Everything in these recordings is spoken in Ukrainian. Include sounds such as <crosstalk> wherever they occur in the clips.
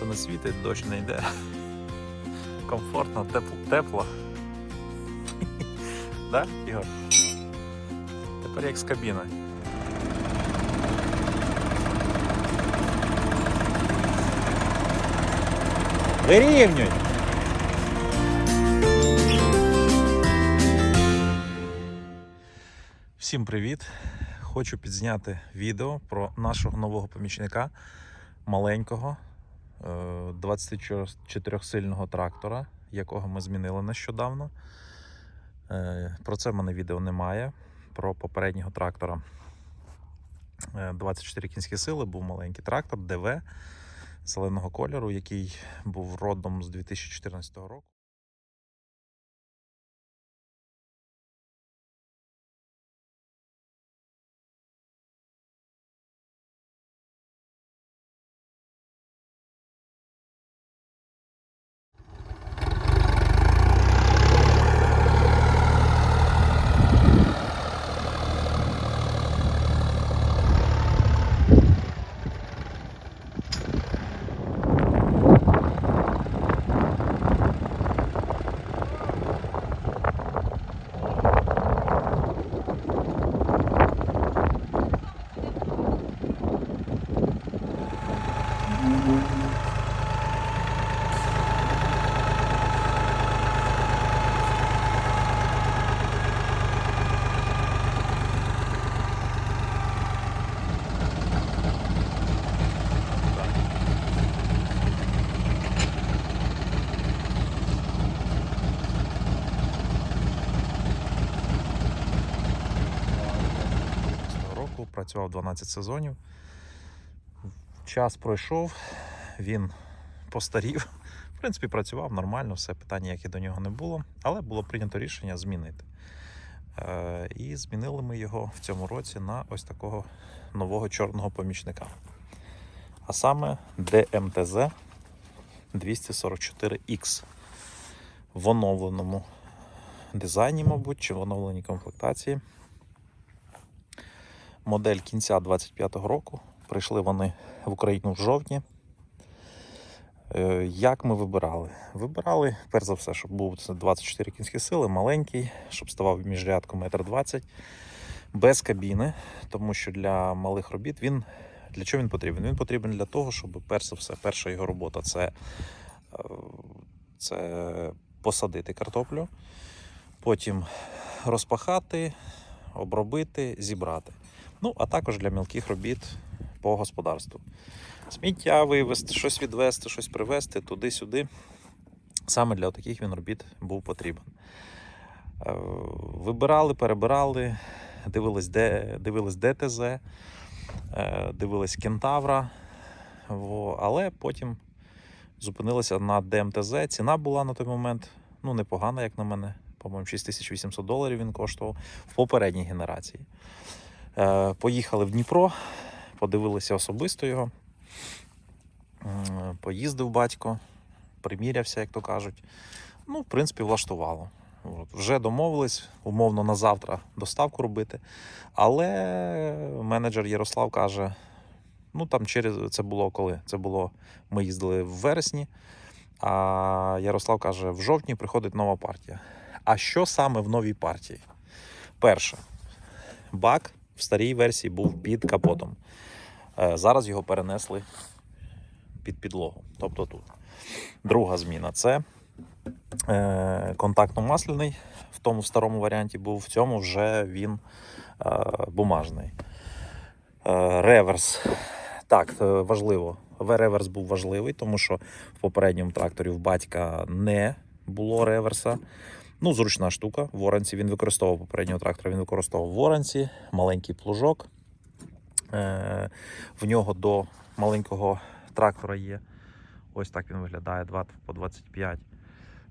Сонце не світить, дощ не йде. Комфортно, тепло, тепло. <laughs> Да, Ігор? Тепер як з кабіною. Вирівнюй! Всім привіт! Хочу підзняти відео про нашого нового помічника маленького 24-сильного трактора, якого ми змінили нещодавно. Е, Про це в мене відео немає. Про попереднього трактора е, 24 кінські сили був маленький трактор ДВ зеленого кольору, який був родом з 2014 року. Працював 12 сезонів. Час пройшов, він постарів. В принципі, працював нормально, все питань ніяких до нього не було, але було прийнято рішення змінити. Е, І змінили ми його в цьому році на ось такого нового чорного помічника. А саме DMTZ 244X в оновленому дизайні, мабуть, чи в оновленій комплектації. Модель кінця 25-го року. Прийшли вони в Україну в жовтні. Е, Як ми вибирали? Вибирали, перш за все, щоб був 24 кінські сили, маленький, щоб ставав між рядком 1,20 м, без кабіни, тому що для малих робіт він для чого він потрібен? Він потрібен для того, щоб перш за все, перша його робота це, е, це посадити картоплю, потім розпахати, обробити, зібрати. Ну, а також для мілких робіт по господарству. Сміття вивезти, щось відвезти, щось привезти туди-сюди. Саме для таких він робіт був потрібен. Е, Вибирали, перебирали, дивились, де, дивились ДТЗ, е, дивились Кентавра. Але потім зупинилися на ДМТЗ. Ціна була на той момент ну, непогана, як на мене. По-моєму, 6800 доларів він коштував в попередній генерації. Е, Поїхали в Дніпро, подивилися особисто його. Поїздив батько, примірявся, як то кажуть. Ну, в принципі, влаштувало. От. Вже домовились, умовно на завтра доставку робити. Але менеджер Ярослав каже: ну там через це було коли? Це було. Ми їздили в вересні, а Ярослав каже: в жовтні приходить нова партія. А що саме в новій партії? Перше, бак в старій версії був під капотом. Е, Зараз його перенесли під підлогу, тобто тут. Друга зміна це е, контактно-масляний. В тому старому варіанті був, в цьому вже він е, бумажний. Реверс. Так, важливо. Реверс був важливий, тому що в попередньому тракторі в батька не було реверса. Ну, зручна штука. В він використовував попереднього трактора, він використовував в Воронці, маленький плужок. Е, в нього до маленького трактора є. Ось так він виглядає 2 по 25.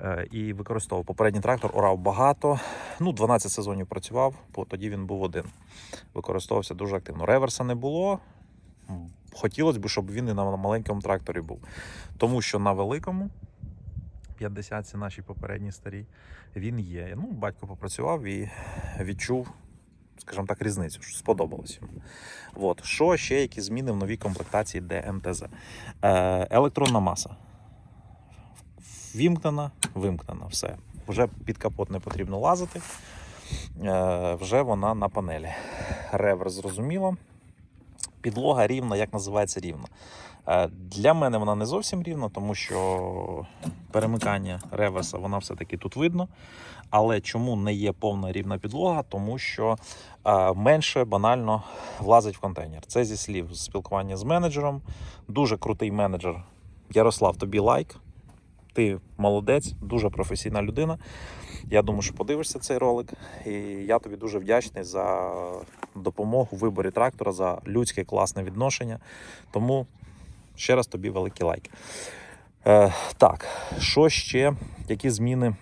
Е, і використовував попередній трактор, орав багато. Ну, 12 сезонів працював, бо тоді він був один. Використовувався дуже активно. Реверса не було. хотілося б, щоб він і на маленькому тракторі був. Тому що на великому 50 нашій попередній старій, він є. Ну, батько попрацював і відчув, скажімо так, різницю, що сподобалось йому. От. Що ще які зміни в новій комплектації ДМТЗ? Е, електронна маса. Вімкнена, вимкнена, все. Вже під капот не потрібно лазити. Е, вже вона на панелі. Реверс зрозуміло. Підлога рівна, як називається рівна. Е, Для мене вона не зовсім рівна, тому що перемикання реверса вона все-таки тут видно. Але чому не є повна рівна підлога? Тому що е, менше банально влазить в контейнер. Це зі слів спілкування з менеджером. Дуже крутий менеджер. Ярослав, тобі лайк. Ти молодець, дуже професійна людина. Я думаю, що подивишся цей ролик. І я тобі дуже вдячний за допомогу в виборі трактора, за людське класне відношення. Тому ще раз тобі великий лайк. Е, так, що ще? Які зміни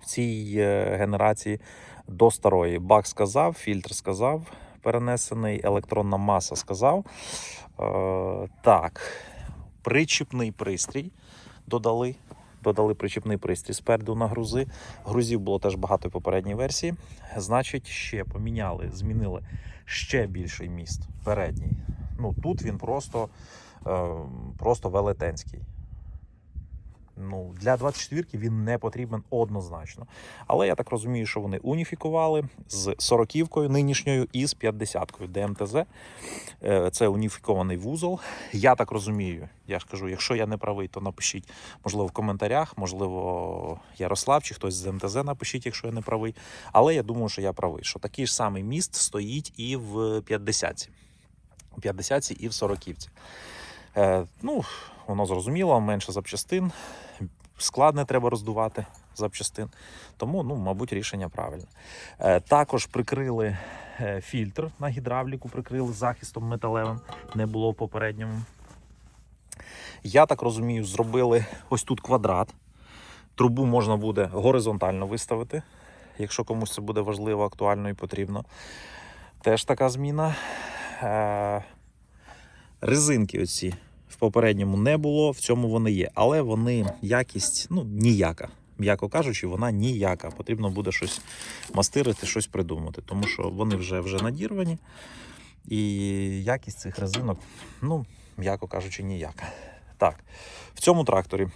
в цій е, генерації до старої? Бак сказав, фільтр сказав, перенесений, електронна маса сказав. Е, так, причіпний пристрій додали. Додали причіпний пристрій спереду на грузи. Грузів було теж багато в попередній версії. Значить, ще поміняли, змінили ще більший міст передній. Ну тут він просто, просто велетенський. Ну, для 24-ки він не потрібен однозначно. Але я так розумію, що вони уніфікували з 40-кою нинішньою і з 50-кою ДМТЗ. Е, Це уніфікований вузол. Я так розумію, я ж кажу, якщо я не правий, то напишіть, можливо, в коментарях, можливо, Ярослав чи хтось з МТЗ напишіть, якщо я не правий. Але я думаю, що я правий, що такий ж самий міст стоїть і в 50-ці. В 50-ці і в 40-ці. Е, ну, воно зрозуміло, менше запчастин, склад не треба роздувати запчастин. Тому, ну, мабуть, рішення правильне. Е, також прикрили е, фільтр на гідравліку, прикрили захистом металевим, не було в попередньому. Я так розумію, зробили ось тут квадрат. Трубу можна буде горизонтально виставити, якщо комусь це буде важливо, актуально і потрібно. Теж така зміна. Резинки оці в попередньому не було, в цьому вони є. Але вони якість ну, ніяка. М'яко кажучи, вона ніяка. Потрібно буде щось мастирити, щось придумати, тому що вони вже, вже надірвані. І якість цих резинок, ну, м'яко кажучи, ніяка. Так, в цьому тракторі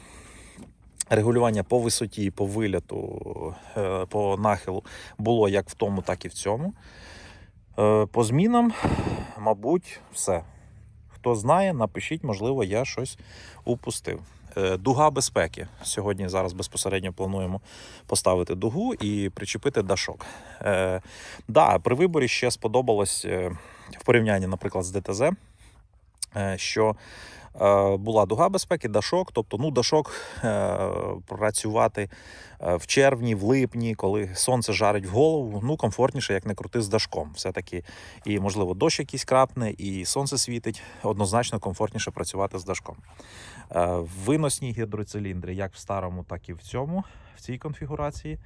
регулювання по висоті, по виляту, е, по нахилу було як в тому, так і в цьому. Е, По змінам, мабуть, все. Хто знає, напишіть, можливо, я щось упустив. Е, Дуга безпеки. Сьогодні зараз безпосередньо плануємо поставити дугу і причепити дашок. Е, да, при виборі ще сподобалось е, в порівнянні, наприклад, з ДТЗ, е, що була дуга безпеки, дашок. Тобто, ну, дашок е, працювати е, в червні, в липні, коли сонце жарить в голову, ну комфортніше, як не крути з дашком. Все-таки і, можливо, дощ якийсь крапне, і сонце світить. Однозначно комфортніше працювати з дашком. Е, Виносні гідроциліндри, як в старому, так і в цьому, в цій конфігурації.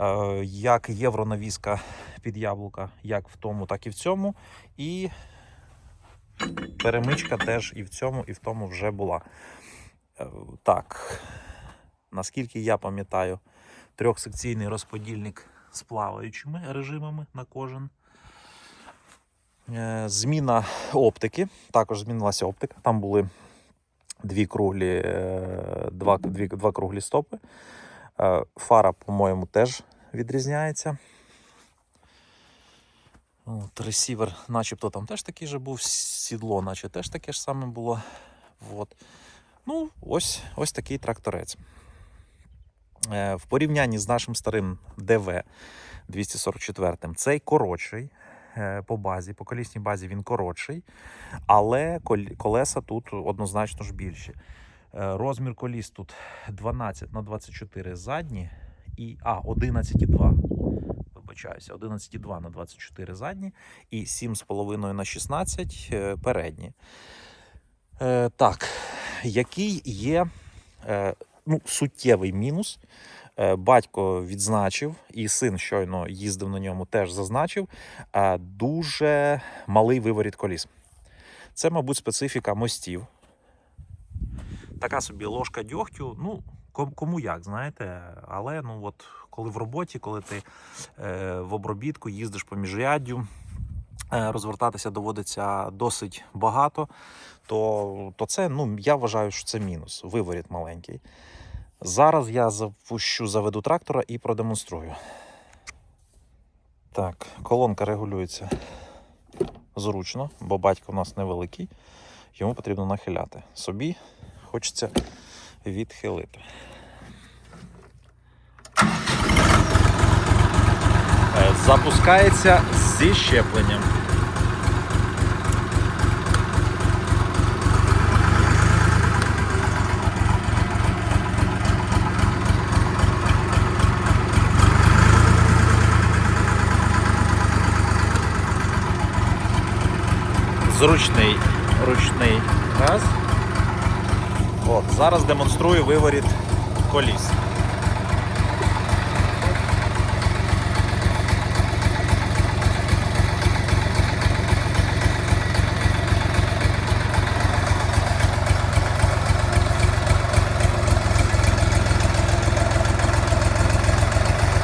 Е, Як євронавіска під яблука, як в тому, так і в цьому. І перемичка теж і в цьому, і в тому вже була. Е, Так, наскільки я пам'ятаю, трьохсекційний розподільник з плаваючими режимами на кожен. Е, Зміна оптики. Також змінилася оптика. Там були дві круглі, е, два, дві, два круглі стопи. Фара, по-моєму, теж відрізняється. От, ресівер, начебто там теж такий же був, сідло, наче теж таке ж саме було. От. Ну, ось, ось такий тракторець. Е, В порівнянні з нашим старим ДВ 244 цей коротший е, по базі, по колісній базі він коротший, але кол- колеса тут однозначно ж більші. Е, Розмір коліс тут 12 на 24 задні і а, 11,2. Вибачаюся, 11,2 на 24 задні і 7,5 на 16 е, передні. Е, так, який є е, ну, суттєвий мінус. Е, Батько відзначив, і син щойно їздив на ньому, теж зазначив. е, Дуже малий виворіт коліс. Це, мабуть, специфіка мостів. Така собі ложка дьогтю. Ну, кому як, знаєте. Але ну от коли в роботі, коли ти е, в обробітку їздиш по міжряддю, е, розвертатися доводиться досить багато, то, то це, ну, я вважаю, що це мінус. Виворіт маленький. Зараз я запущу заведу трактора і продемонструю. Так, колонка регулюється зручно, бо батько у нас невеликий, йому потрібно нахиляти. Собі хочеться відхилити. Е, Запускається зі щепленням. Зручний ручний газ. От, зараз демонструю виворіт коліс.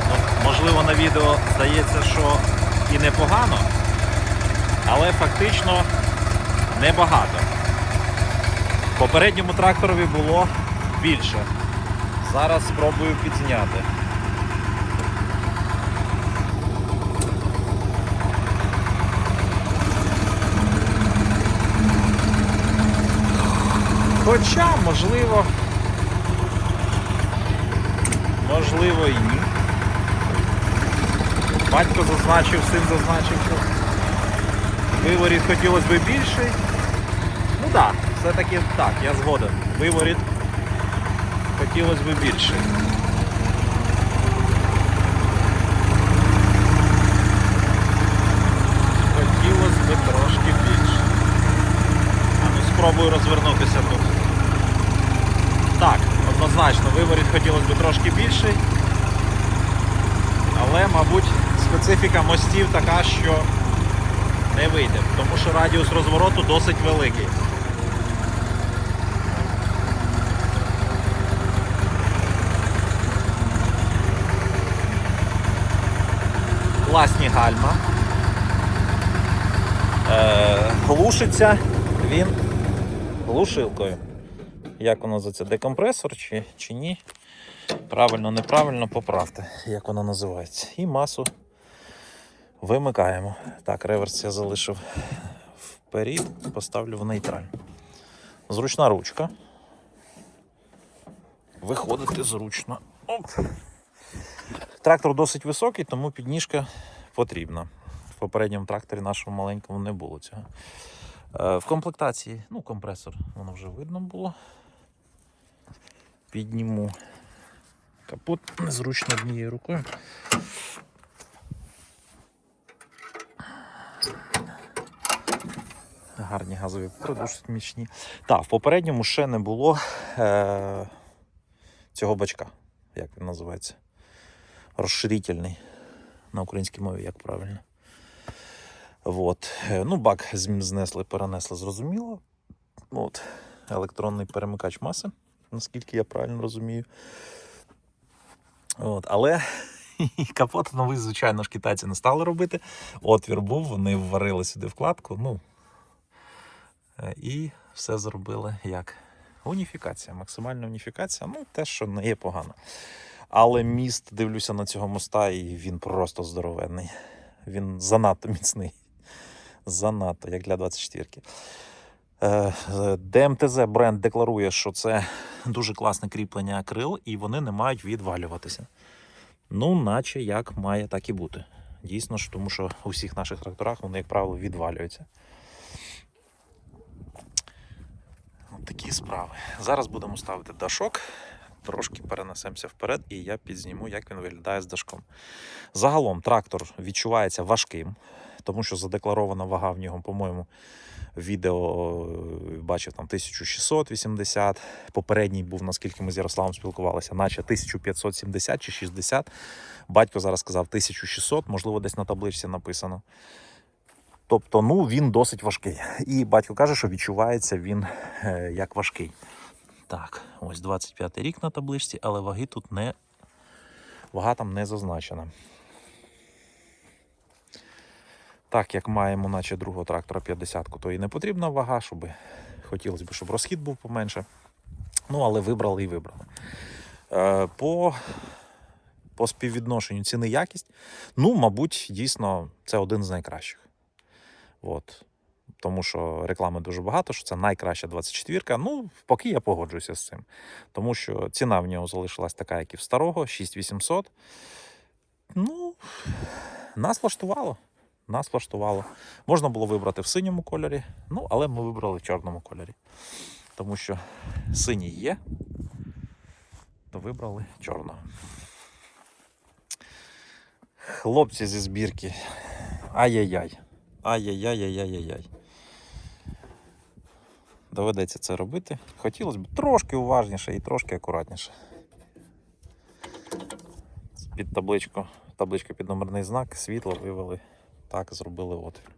Ну, можливо, на відео здається, що і непогано, але фактично небагато. Попередньому тракторові було більше. Зараз спробую підзняти. Хоча, можливо, можливо і ні. Батько зазначив, син зазначив, що виворіт хотілося б більший. Ну так, все-таки так, я згоден. Виворіт хотілося б більший. Хотілося б трошки більше. А ну спробую розвернутися тут. Так, однозначно, виворіт хотілося б трошки більший. Але, мабуть, специфіка мостів така, що не вийде, тому що радіус розвороту досить великий. Класні гальма. Е, глушиться він глушилкою. Як воно називається? Декомпресор чи, чи ні? Правильно, неправильно поправте, як воно називається. І масу вимикаємо. Так, реверс я залишив вперед, поставлю в нейтраль. Зручна ручка. Виходити зручно. Оп. Трактор досить високий, тому підніжка потрібна. В попередньому тракторі нашому маленькому не було цього. Е, В комплектації, ну, компресор, воно вже видно було. Підніму капот незручно однією рукою. Гарні газові пори, досить міцні. Так, в попередньому ще не було е- цього бачка, як він називається. Розширительний. На українській мові, як правильно. От. Е, Ну, бак знесли, перенесли, зрозуміло. От. Електронний перемикач маси, наскільки я правильно розумію. От. Але <laughs> капот новий, звичайно ж, китайці не стали робити. Отвір був, вони вварили сюди вкладку. Ну, Е, І все зробили як уніфікація, максимальна уніфікація. Ну, те, що не є погано. Але міст, дивлюся на цього моста, і він просто здоровенний. Він занадто міцний. Занадто, як для 24-ки. Е, ДМТЗ бренд декларує, що це дуже класне кріплення крил, і вони не мають відвалюватися. Ну, наче як має так і бути. Дійсно ж, тому що у всіх наших тракторах вони, як правило, відвалюються. От такі справи. Зараз будемо ставити дашок. Трошки перенесемося вперед, і я підзніму, як він виглядає з дашком. Загалом трактор відчувається важким, тому що задекларована вага в нього, по-моєму, відео е, бачив там 1680. Попередній був, наскільки ми з Ярославом спілкувалися, наче 1570 чи 60. Батько зараз сказав 1600, можливо, десь на табличці написано. Тобто, ну він досить важкий. І батько каже, що відчувається він е, як важкий. Так, ось 25 рік на табличці, але ваги тут не. Вага там не зазначена. Так як маємо, наче другого трактора 50-ку, то і не потрібна вага, щоб хотілося б, щоб розхід був поменше. Ну, але вибрали і вибрали. Е, по, по співвідношенню ціни якість, ну, мабуть, дійсно, це один з найкращих. От. Тому що реклами дуже багато, що це найкраща 24-ка. Ну, поки я погоджуюся з цим. Тому що ціна в нього залишилась така, як і в старого, 6800. Ну, нас влаштувало. Нас влаштувало. Можна було вибрати в синьому кольорі, ну, але ми вибрали в чорному кольорі. Тому що синій є, то вибрали чорного. Хлопці зі збірки. Ай-яй-яй. Ай-яй-яй-яй-яй-яй. Доведеться це робити. Хотілося б трошки уважніше і трошки акуратніше. Під табличку, табличка під номерний знак, світло вивели. Так, зробили отвір.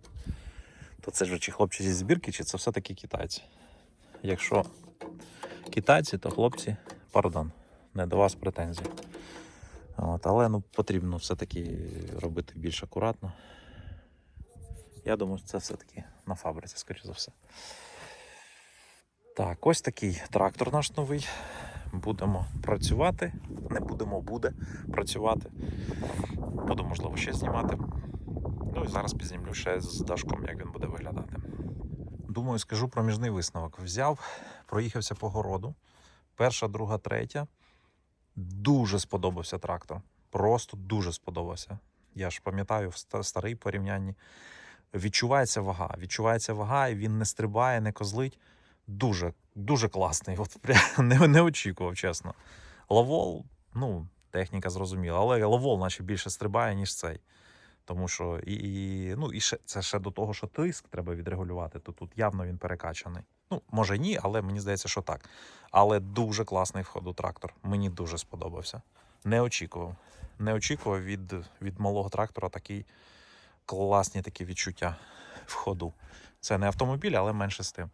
То це ж чи хлопці зі збірки, чи це все-таки китайці? Якщо китайці, то хлопці, пардон, не до вас претензій. От, але ну, потрібно все-таки робити більш акуратно. Я думаю, це все-таки на фабриці, скоріш за все. Так, ось такий трактор наш новий. Будемо працювати. Не будемо, буде працювати. Буду, можливо, ще знімати. Ну і зараз підзнімлю ще з Дашком, як він буде виглядати. Думаю, скажу проміжний висновок. Взяв, проїхався по городу. Перша, друга, третя. Дуже сподобався трактор. Просто дуже сподобався. Я ж пам'ятаю в ста- старий порівнянні. Відчувається вага. Відчувається вага, і він не стрибає, не козлить. Дуже, дуже класний. От <laughs> не, не очікував, чесно. Лавол, ну, техніка зрозуміла, але лавол наче більше стрибає, ніж цей. Тому що і, і, ну, і ще, це ще до того, що тиск треба відрегулювати, то тут явно він перекачаний. Ну, може ні, але мені здається, що так. Але дуже класний в ходу трактор. Мені дуже сподобався. Не очікував. Не очікував від, від малого трактора такий класні такі відчуття в ходу. Це не автомобіль, але менше з тим.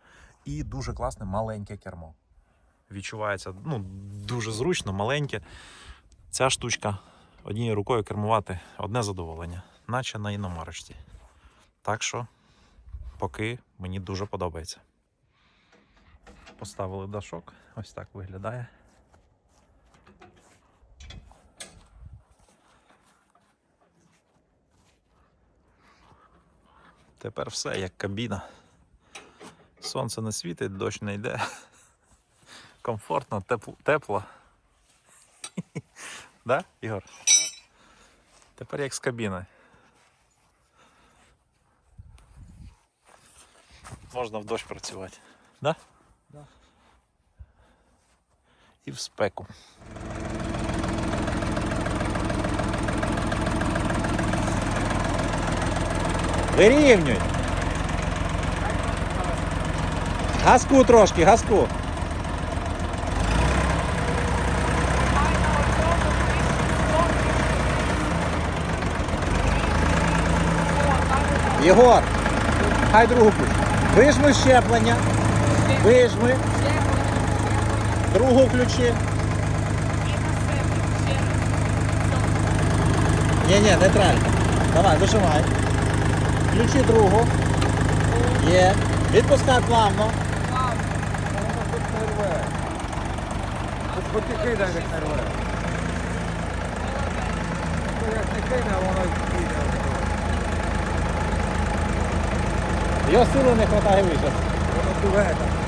І дуже класне маленьке кермо. Відчувається ну, дуже зручно, маленьке. Ця штучка однією рукою кермувати одне задоволення, наче на іномарочці. Так що, поки мені дуже подобається. Поставили дашок, ось так виглядає. Тепер все як кабіна. Сонце не світить, дощ не йде. <laughs> Комфортно, тепло. тепло. <laughs> Да, Ігор? Тепер як з кабіною. Можна в дощ працювати. Да? Да. І в спеку. Вирівнюй. Газку трошки, газку. Єгор, хай другу ключ. Вижми щеплення. Вижми. Другу включи. Ні, ні, нейтрально. Давай, вижимай. Включи другу. Є. Відпускай плавно. Воно тут не рве. Тут хоч і кидай, як не рве. Ну, як не кине, а воно й піде. Його сили не вистачає вище. Воно туге там.